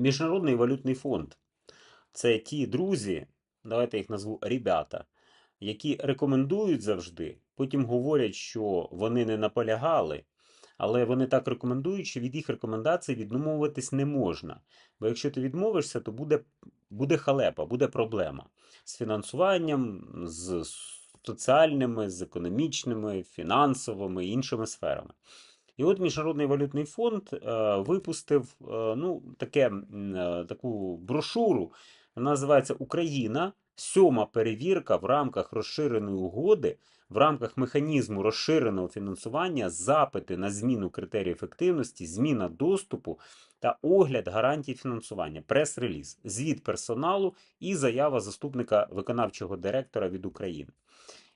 Міжнародний валютний фонд це ті друзі, давайте їх назву ребята, які рекомендують завжди, потім говорять, що вони не наполягали, але вони так рекомендують, що від їх рекомендацій відмовитись не можна. Бо якщо ти відмовишся, то буде, буде халепа, буде проблема з фінансуванням, з соціальними, з економічними, фінансовими і іншими сферами. І от Міжнародний валютний фонд е, випустив е, ну, таке, е, таку брошуру, вона називається Україна. Сьома перевірка в рамках розширеної угоди, в рамках механізму розширеного фінансування, запити на зміну критерій ефективності, зміна доступу та огляд гарантій фінансування, прес-реліз, звіт персоналу і заява заступника виконавчого директора від України.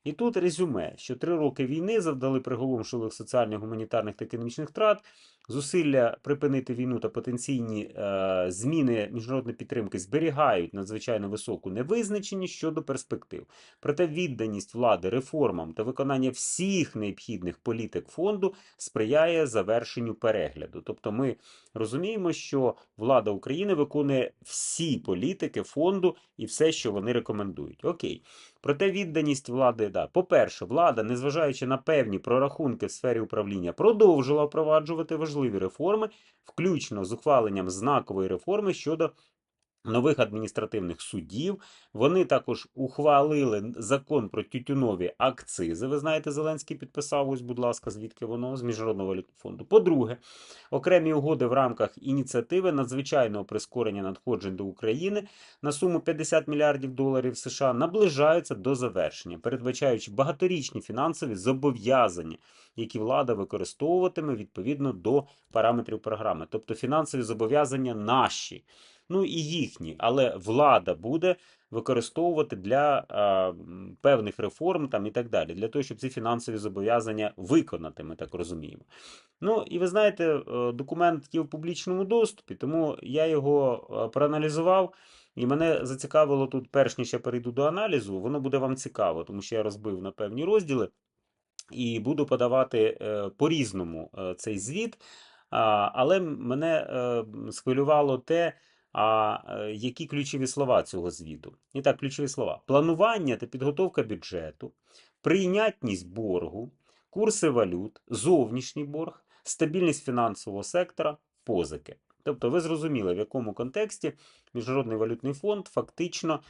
І тут резюме, що три роки війни завдали приголомшливих соціальних, гуманітарних та економічних втрат, зусилля припинити війну та потенційні е, зміни міжнародної підтримки зберігають надзвичайно високу невизначеність щодо перспектив. Проте відданість влади реформам та виконання всіх необхідних політик фонду сприяє завершенню перегляду. Тобто, ми розуміємо, що влада України виконує всі політики фонду і все, що вони рекомендують. Окей. Проте відданість влади, да. По-перше, влада, незважаючи на певні прорахунки в сфері управління, продовжила впроваджувати важливі реформи, включно з ухваленням знакової реформи щодо нових адміністративних судів. Вони також ухвалили закон про тютюнові акцизи. Ви знаєте, Зеленський підписав, ось, будь ласка, звідки воно з Міжнародного валютного фонду. По-друге, окремі угоди в рамках ініціативи надзвичайного прискорення надходжень до України на суму 50 мільярдів доларів США наближаються до завершення, передбачаючи багаторічні фінансові зобов'язання, які влада використовуватиме відповідно до параметрів програми, тобто фінансові зобов'язання наші. Ну і їхні, але влада буде використовувати для а, певних реформ там і так далі, для того, щоб ці фінансові зобов'язання виконати, ми так розуміємо. Ну і ви знаєте, е, документ є в публічному доступі, тому я його е, проаналізував. І мене зацікавило тут, перш ніж я перейду до аналізу, воно буде вам цікаво, тому що я розбив на певні розділи і буду подавати е, по-різному цей звіт. Але мене схвилювало те, а е, які ключові слова цього звіту. І так, ключові слова: планування та підготовка бюджету, прийнятність боргу, курси валют, зовнішній борг, стабільність фінансового сектора, позики. Тобто, ви зрозуміли, в якому контексті Міжнародний валютний фонд фактично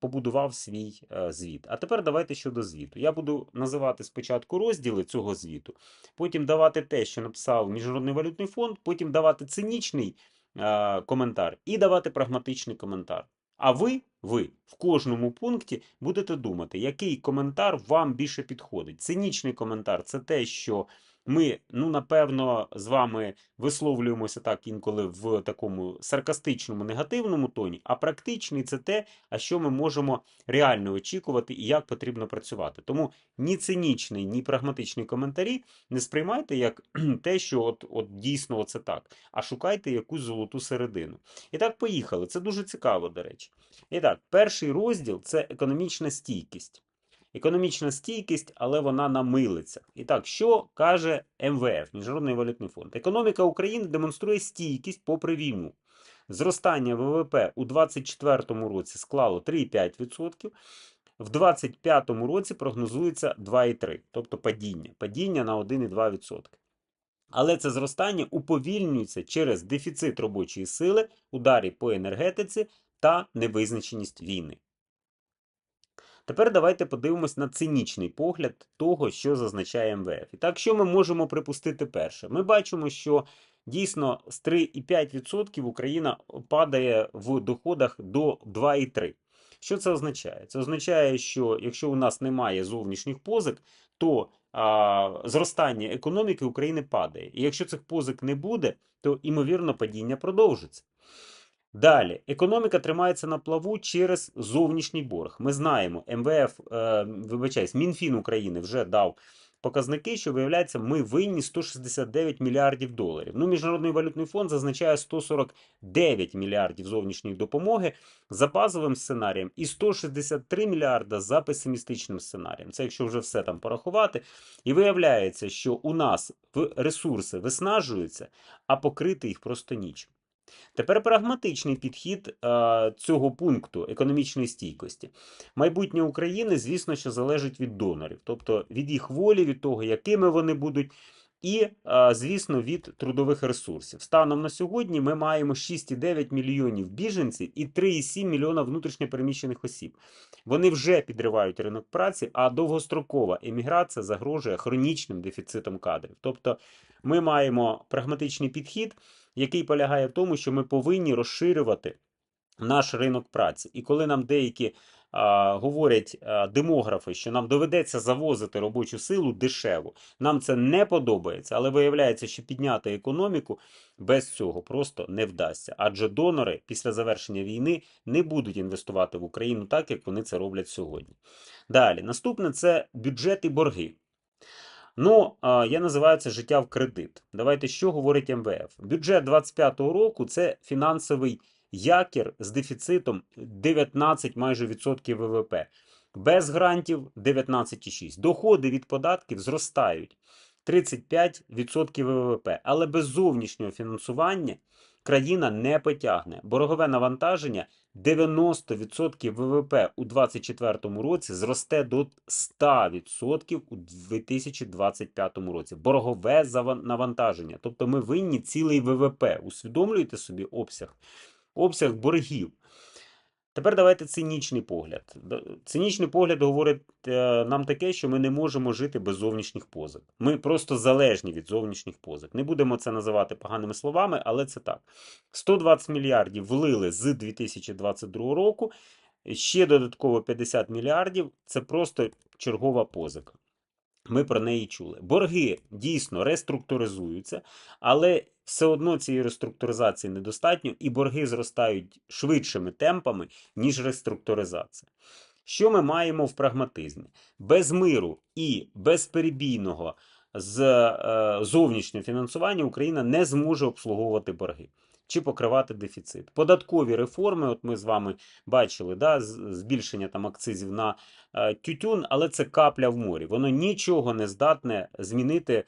побудував свій е, звіт. А тепер давайте щодо звіту. Я буду називати спочатку розділи цього звіту, потім давати те, що написав Міжнародний валютний фонд, потім давати цинічний е, коментар і давати прагматичний коментар. А ви, ви в кожному пункті будете думати, який коментар вам більше підходить. Цинічний коментар це те, що ми, ну напевно, з вами висловлюємося так інколи в такому саркастичному, негативному тоні, а практичний це те, а що ми можемо реально очікувати і як потрібно працювати. Тому ні цинічний, ні прагматичний коментарі не сприймайте як те, що от, от дійсно це так, а шукайте якусь золоту середину. І так, поїхали. Це дуже цікаво, до речі. І так, перший розділ це економічна стійкість. Економічна стійкість, але вона на милицях. І так, що каже МВФ, Міжнародний валютний фонд? Економіка України демонструє стійкість попри війну. Зростання ВВП у 2024 році склало 3,5%, в 2025 році прогнозується 2,3%, тобто падіння, падіння на 1,2%. Але це зростання уповільнюється через дефіцит робочої сили, ударі по енергетиці та невизначеність війни. Тепер давайте подивимось на цинічний погляд того, що зазначає МВФ. І так, що ми можемо припустити перше? Ми бачимо, що дійсно з 3,5% Україна падає в доходах до 2,3%. Що це означає? Це означає, що якщо у нас немає зовнішніх позик, то а, зростання економіки України падає. І якщо цих позик не буде, то імовірно падіння продовжиться. Далі, економіка тримається на плаву через зовнішній борг. Ми знаємо, МВФ, е, вибачаюсь, Мінфін України вже дав показники, що виявляється, ми винні 169 мільярдів доларів. Ну, Міжнародний валютний фонд зазначає 149 мільярдів зовнішньої допомоги за базовим сценарієм і 163 мільярда за песимістичним сценарієм. Це якщо вже все там порахувати. І виявляється, що у нас ресурси виснажуються, а покрити їх просто нічим. Тепер прагматичний підхід е, цього пункту економічної стійкості. Майбутнє України, звісно, що залежить від донорів, тобто від їх волі, від того, якими вони будуть. І, е, звісно, від трудових ресурсів. Станом на сьогодні ми маємо 6,9 мільйонів біженців і 3,7 мільйона внутрішньопереміщених осіб. Вони вже підривають ринок праці, а довгострокова еміграція загрожує хронічним дефіцитом кадрів. Тобто ми маємо прагматичний підхід, який полягає в тому, що ми повинні розширювати наш ринок праці. І коли нам деякі а, говорять а, демографи, що нам доведеться завозити робочу силу дешево, нам це не подобається, але виявляється, що підняти економіку без цього просто не вдасться. Адже донори після завершення війни не будуть інвестувати в Україну так, як вони це роблять сьогодні. Далі, наступне це бюджет і борги. Ну, я називаю це життя в кредит. Давайте що говорить МВФ. Бюджет 2025 року це фінансовий якір з дефіцитом 19 майже відсотків ВВП. Без грантів 19,6. Доходи від податків зростають 35% ВВП, але без зовнішнього фінансування країна не потягне. Боргове навантаження 90% ВВП у 2024 році зросте до 100% у 2025 році. Боргове навантаження. Тобто ми винні цілий ВВП. Усвідомлюєте собі обсяг? Обсяг боргів. Тепер давайте цинічний погляд. Цинічний погляд говорить е, нам таке, що ми не можемо жити без зовнішніх позик. Ми просто залежні від зовнішніх позик. Не будемо це називати поганими словами, але це так. 120 мільярдів влили з 2022 року, ще додатково 50 мільярдів це просто чергова позика. Ми про неї чули. Борги дійсно реструктуризуються, але все одно цієї реструктуризації недостатньо, і борги зростають швидшими темпами, ніж реструктуризація. Що ми маємо в прагматизмі? Без миру і безперебійного з е, зовнішнього фінансування Україна не зможе обслуговувати борги чи покривати дефіцит. Податкові реформи, от ми з вами бачили, да, збільшення там акцизів на е, тютюн, але це капля в морі. Воно нічого не здатне змінити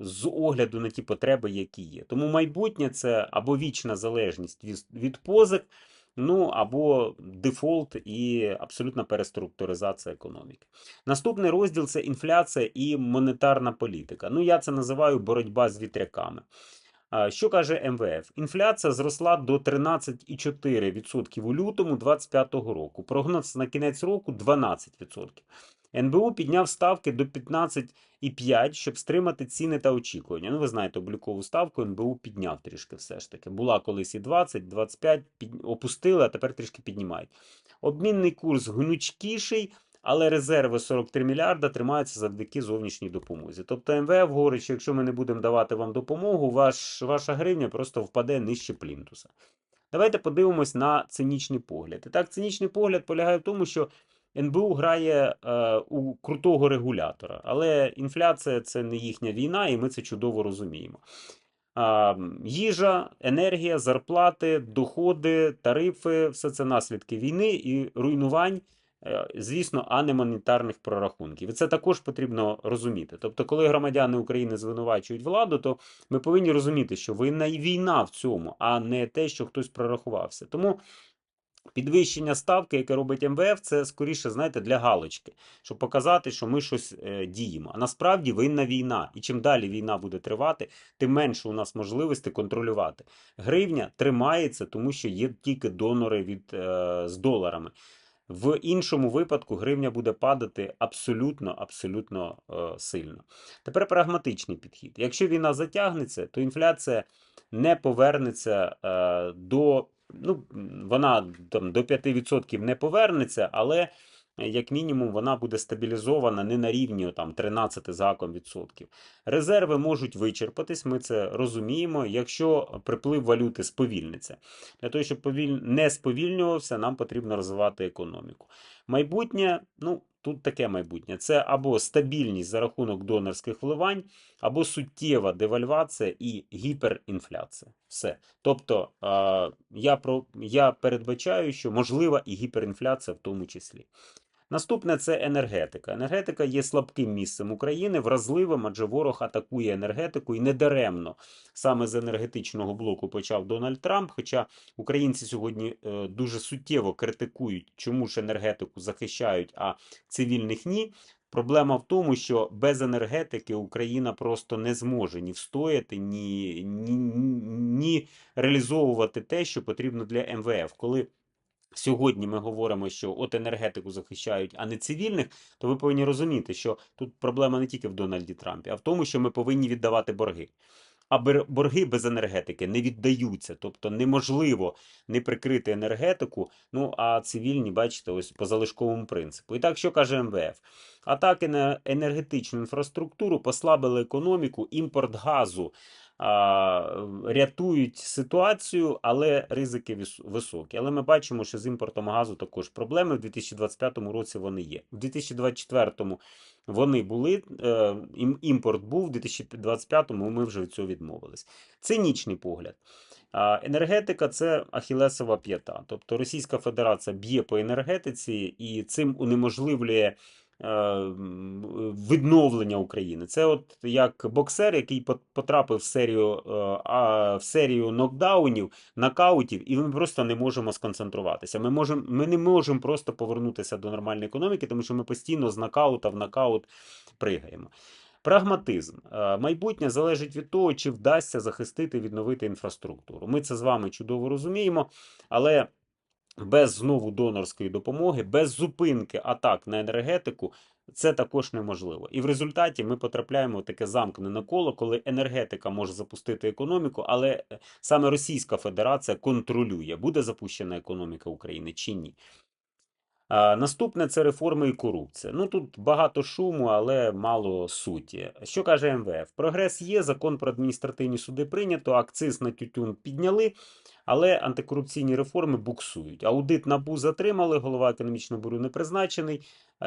з огляду на ті потреби, які є. Тому майбутнє це або вічна залежність від, позик, ну або дефолт і абсолютна переструктуризація економіки. Наступний розділ це інфляція і монетарна політика. Ну, я це називаю боротьба з вітряками. Що каже МВФ? Інфляція зросла до 13,4% у лютому 2025 року. Прогноз на кінець року 12%. НБУ підняв ставки до 15,5, щоб стримати ціни та очікування. Ну, ви знаєте, облікову ставку НБУ підняв трішки все ж таки. Була колись і 20, 25, під... опустили, а тепер трішки піднімають. Обмінний курс гнучкіший, але резерви 43 мільярда тримаються завдяки зовнішній допомозі. Тобто МВФ говорить, що якщо ми не будемо давати вам допомогу, ваш, ваша гривня просто впаде нижче плінтуса. Давайте подивимось на цинічний погляд. І так, цинічний погляд полягає в тому, що НБУ грає е, у крутого регулятора, але інфляція це не їхня війна, і ми це чудово розуміємо. М, їжа, енергія, зарплати, доходи, тарифи все це наслідки війни і руйнувань, е, звісно, а не монетарних прорахунків. І це також потрібно розуміти. Тобто, коли громадяни України звинувачують владу, то ми повинні розуміти, що винна і війна в цьому, а не те, що хтось прорахувався. Тому. Підвищення ставки, яке робить МВФ, це скоріше, знаєте, для галочки, щоб показати, що ми щось е, діємо. А насправді винна війна. І чим далі війна буде тривати, тим менше у нас можливості контролювати. Гривня тримається, тому що є тільки донори від, е, з доларами. В іншому випадку гривня буде падати абсолютно, абсолютно е, сильно. Тепер прагматичний підхід. Якщо війна затягнеться, то інфляція не повернеться е, до ну, вона там до 5% не повернеться, але як мінімум вона буде стабілізована не на рівні там 13 заком відсотків. Резерви можуть вичерпатись, ми це розуміємо, якщо приплив валюти сповільниться. Для того, щоб повіль... не сповільнювався, нам потрібно розвивати економіку. Майбутнє, ну. Тут таке майбутнє. Це або стабільність за рахунок донорських вливань, або суттєва девальвація і гіперінфляція. Все. Тобто я, про, я передбачаю, що можлива і гіперінфляція в тому числі. Наступне це енергетика. Енергетика є слабким місцем України, вразливим, адже ворог атакує енергетику і недаремно саме з енергетичного блоку почав Дональд Трамп. Хоча українці сьогодні е, дуже суттєво критикують, чому ж енергетику захищають, а цивільних ні. Проблема в тому, що без енергетики Україна просто не зможе ні встояти, ні, ні, ні реалізовувати те, що потрібно для МВФ. Коли сьогодні ми говоримо, що от енергетику захищають, а не цивільних, то ви повинні розуміти, що тут проблема не тільки в Дональді Трампі, а в тому, що ми повинні віддавати борги. А борги без енергетики не віддаються, тобто неможливо не прикрити енергетику. Ну а цивільні, бачите, ось по залишковому принципу. І так, що каже МВФ? Атаки на енергетичну інфраструктуру послабили економіку, імпорт газу рятують ситуацію, але ризики високі. Але ми бачимо, що з імпортом газу також проблеми. В 2025 році вони є. В 2024 вони були, е, імпорт був, в 2025 ми вже від цього відмовились. Цинічний погляд. Енергетика це ахілесова п'ята. Тобто Російська Федерація б'є по енергетиці і цим унеможливлює відновлення України. Це от як боксер, який потрапив в серію, е, в серію нокдаунів, нокаутів, і ми просто не можемо сконцентруватися. Ми, можемо, ми не можемо просто повернутися до нормальної економіки, тому що ми постійно з нокаута в нокаут пригаємо. Прагматизм. Е, Майбутнє залежить від того, чи вдасться захистити, відновити інфраструктуру. Ми це з вами чудово розуміємо, але без знову донорської допомоги, без зупинки атак на енергетику. Це також неможливо. І в результаті ми потрапляємо в таке замкнене коло, коли енергетика може запустити економіку, але е, саме Російська Федерація контролює, буде запущена економіка України чи ні. А, Наступне це реформи і корупція. Ну тут багато шуму, але мало суті. Що каже МВФ? Прогрес є, закон про адміністративні суди прийнято, акциз на тютюн підняли, але антикорупційні реформи буксують. Аудит НАБУ затримали, голова економічного бюро не призначений,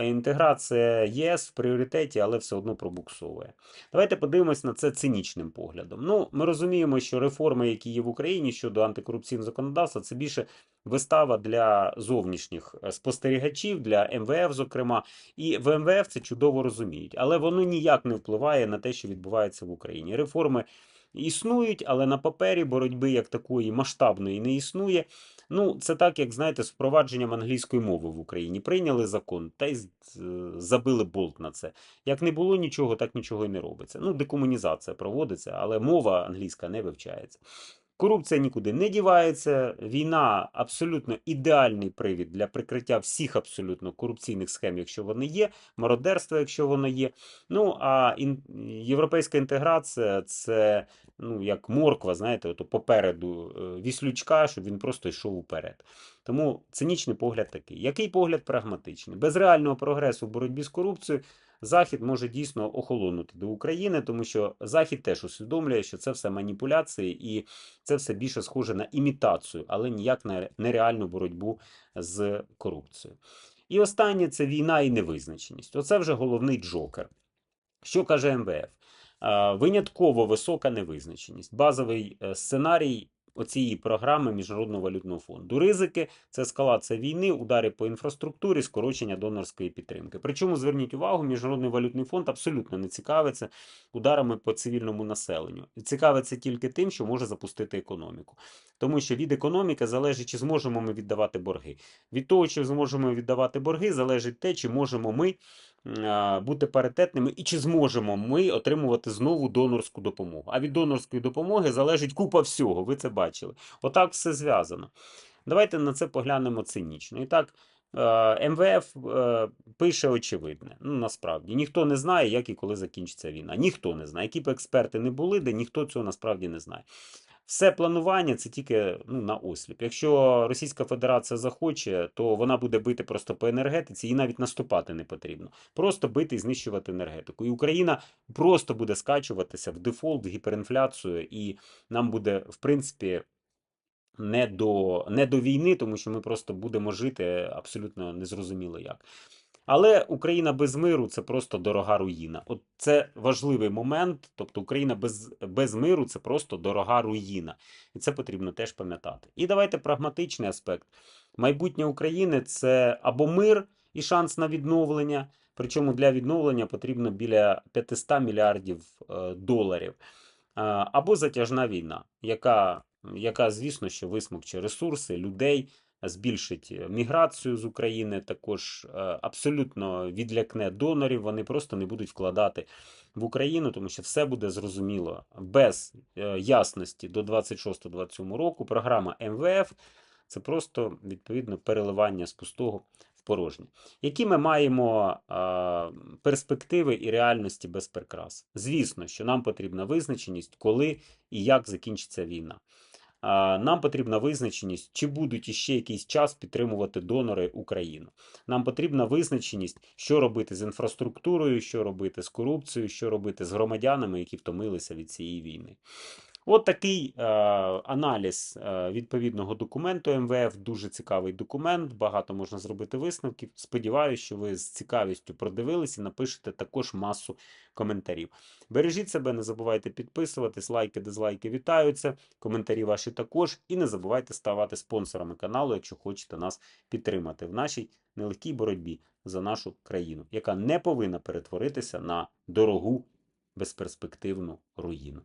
інтеграція ЄС в пріоритеті, але все одно пробуксовує. Давайте подивимось на це цинічним поглядом. Ну, ми розуміємо, що реформи, які є в Україні щодо антикорупційного законодавства, це більше вистава для зовнішніх е, спостерігачів, для МВФ, зокрема, і в МВФ це чудово розуміють, але воно ніяк не впливає на те, що відбувається в Україні. Реформи існують, але на папері боротьби як такої масштабної не існує. Ну, це так, як знаєте, з впровадженням англійської мови в Україні. Прийняли закон та й забили болт на це. Як не було нічого, так нічого і не робиться. Ну, декомунізація проводиться, але мова англійська не вивчається. Корупція нікуди не дівається. Війна абсолютно ідеальний привід для прикриття всіх абсолютно корупційних схем, якщо вони є, мародерство, якщо воно є. Ну а ін... європейська інтеграція це ну як морква, знаєте, ото попереду е, віслючка, щоб він просто йшов уперед. Тому цинічний погляд такий. Який погляд прагматичний? Без реального прогресу в боротьбі з корупцією Захід може дійсно охолонути до України, тому що Захід теж усвідомлює, що це все маніпуляції і це все більше схоже на імітацію, але ніяк на нереальну боротьбу з корупцією. І останнє це війна і невизначеність. Оце вже головний джокер. Що каже МВФ? Винятково висока невизначеність. Базовий е, сценарій оцієї програми Міжнародного валютного фонду. Ризики це ескалація війни, удари по інфраструктурі, скорочення донорської підтримки. Причому зверніть увагу, Міжнародний валютний фонд абсолютно не цікавиться ударами по цивільному населенню. Цікавиться тільки тим, що може запустити економіку. Тому що від економіки залежить, чи зможемо ми віддавати борги. Від того, чи зможемо віддавати борги, залежить те, чи можемо ми бути паритетними і чи зможемо ми отримувати знову донорську допомогу. А від донорської допомоги залежить купа всього. Ви це бачили. Отак все зв'язано. Давайте на це поглянемо цинічно. І так, МВФ пише очевидне. Ну, насправді, ніхто не знає, як і коли закінчиться війна. Ніхто не знає. Які б експерти не були, де ніхто цього насправді не знає. Все планування це тільки ну, на осліп. Якщо Російська Федерація захоче, то вона буде бити просто по енергетиці, і навіть наступати не потрібно. Просто бити і знищувати енергетику. І Україна просто буде скачуватися в дефолт, в гіперінфляцію, і нам буде, в принципі, не до, не до війни, тому що ми просто будемо жити абсолютно незрозуміло як. Але Україна без миру це просто дорога руїна. От це важливий момент. Тобто Україна без, без миру це просто дорога руїна. І це потрібно теж пам'ятати. І давайте прагматичний аспект. Майбутнє України це або мир, і шанс на відновлення. Причому для відновлення потрібно біля 500 мільярдів е, доларів. Або затяжна війна, яка, яка, звісно, що висмокче ресурси людей, збільшить е, міграцію з України, також е, абсолютно відлякне донорів. Вони просто не будуть вкладати в Україну, тому що все буде зрозуміло без е, ясності до 26-27 року. Програма МВФ це просто відповідно переливання з пустого в порожнє. Які ми маємо а, перспективи і реальності без прикрас? Звісно, що нам потрібна визначеність, коли і як закінчиться війна. Нам потрібна визначеність, чи будуть іще якийсь час підтримувати донори Україну. Нам потрібна визначеність, що робити з інфраструктурою, що робити з корупцією, що робити з громадянами, які втомилися від цієї війни. От такий е, аналіз е, відповідного документу МВФ. Дуже цікавий документ. Багато можна зробити висновків. Сподіваюся, що ви з цікавістю продивились і напишете також масу коментарів. Бережіть себе, не забувайте підписуватись, лайки, дизлайки вітаються. Коментарі ваші також. І не забувайте ставати спонсорами каналу, якщо хочете нас підтримати в нашій нелегкій боротьбі за нашу країну, яка не повинна перетворитися на дорогу безперспективну руїну.